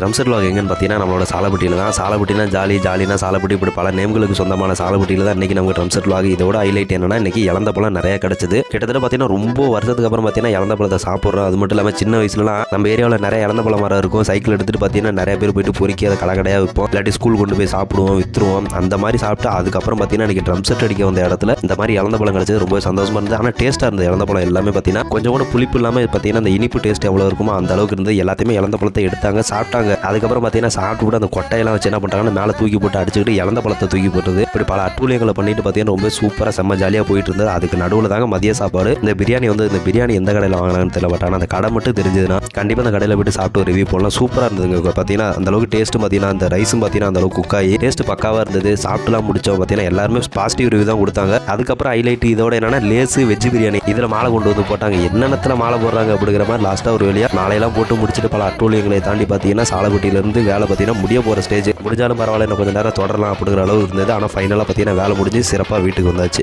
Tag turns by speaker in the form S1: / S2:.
S1: Drum set lock எங்கன்னு பார்த்தீங்கன்னா நம்மளோட சாலப்பட்டியில் தான். சாலப்பட்டினா ஜாலி ஜாலினா சாலப்பட்டி இப்படி பல நேம்களுக்கு சொந்தமான சாலப்பட்டியில் தான் இன்றைக்கி நமக்கு ட்ரம் செட் vlog இதோட ஹைலைட் என்னன்னா இன்றைக்கி இழந்த பழம் நிறைய கிடச்சிது. கிட்டத்தட்ட பார்த்தீங்கன்னா ரொம்ப வருஷத்துக்கு அப்புறம் பார்த்தீங்கன்னா இழந்த பழத்தை சாப்பிட்றோம். அது மட்டும் இல்லாமல் சின்ன வயசுலலாம் நம்ம ஏரியாவில் நிறைய இழந்த பழம் மரம் இருக்கும். சைக்கிள் எடுத்துகிட்டு பார்த்தீங்கன்னா நிறைய பேர் போயிட்டு பொறுக்கி அதை கடைக்கடையாக விற்போம். இல்லாட்டி ஸ்கூல் கொண்டு போய் சாப்பிடுவோம் விற்றுருவோம் அந்த மாதிரி சாப்பிட்டு அதுக்கப்புறம் பார்த்தீங்கன்னா இன்றைக்கி ட்ரம் செட் அடிக்க வந்த இடத்துல இந்த மாதிரி இழந்த பழம் கிடச்சது ரொம்ப சந்தோஷமாக இருந்தது. ஆனால் டேஸ்ட்டாக இருந்தது. இழந்த பழம் எல்லாமே பார்த்தீங்கன்னா கொஞ்சம் கூட புளிப்பு இல்லாமல் பார்த்தீங்கன்னா அந்த இனிப்பு டேஸ்ட் எவ்வளோ இருக்குமோ அந்த அளவுக்கு இருந்து எல்லாத்தையுமே இழந்த பழத்தை எடுத்தாங்க சாப்பிட்டாங்க. அதுக்கப்புறம் பார்த்தீங்கன்னா சாப்பிட்டு கூட அந்த கொட்டையெல்லாம் வச்சு என்ன பண்ணுறாங்கன்னா மேலே தூக்கி போட்டு அடிச்சுக்கிட்டு இழந்த பழத்தை தூக்கி போட்டுது. இப்படி பல அட்டூழியங்களை பண்ணிட்டு பார்த்தீங்கன்னா ரொம்ப சூப்பராக செம்ம ஜாலியாக போயிட்டு இருந்தது. அதுக்கு நடுவில் தாங்க மதிய சாப்பாடு. இந்த பிரியாணி வந்து இந்த பிரியாணி எந்த கடையில் வாங்கினாங்கன்னு தெரியல பட் ஆனால் அந்த கடை மட்டும் தெரிஞ்சதுன்னா கண்டிப்பாக அந்த கடையில் போயிட்டு சாப்பிட்டு ரிவ்யூ போடலாம். சூப்பராக இருந்ததுங்க. பார்த்தீங்கன்னா அந்த அளவுக்கு டேஸ்ட்டு பார்த்தீங்கன்னா அந்த ரைஸும் பார்த்தீங்கன்னா அந்த அளவுக்கு குக்காயி டேஸ்ட் பக்காவாக இருந்தது. சாப்பிட்டுலாம் முடிச்சோம் பார்த்தீங்கன்னா எல்லாருமே பாசிட்டிவ் ரிவ்யூ தான் கொடுத்தாங்க. அதுக்கப்புறம் ஹைலைட் இதோட என்னன்னா லேசு வெஜ் பிரியாணி. இதில் மாலை கொண்டு வந்து போட்டாங்க. என்னென்னத்தில் மாலை போடுறாங்க அப்படிங்கிற மாதிரி லாஸ்ட்டாக ஒரு வழியாக மாலையெல்லாம் போட்டு முடிச்சுட்டு பல அட்டூழியங்களை தாண்டி பார்த்தீங்கன்னா சாலக்குட்டியிலேருந்து வேலை பார்த்தீங்கன்னா முடிய போகிற ஸ்டேஜ் முடிஞ்சாலும் பரவாயில்ல இன்னும் கொஞ்சம் நேரம் தொடரலாம் அப்படிங்கிற அளவு இருந்தது. ஆனால் ஃபைனலாக பார்த்தீங்கன்னா வேலை முடிஞ்சு சிறப்பாக வீட்டுக்கு வந்தாச்சு.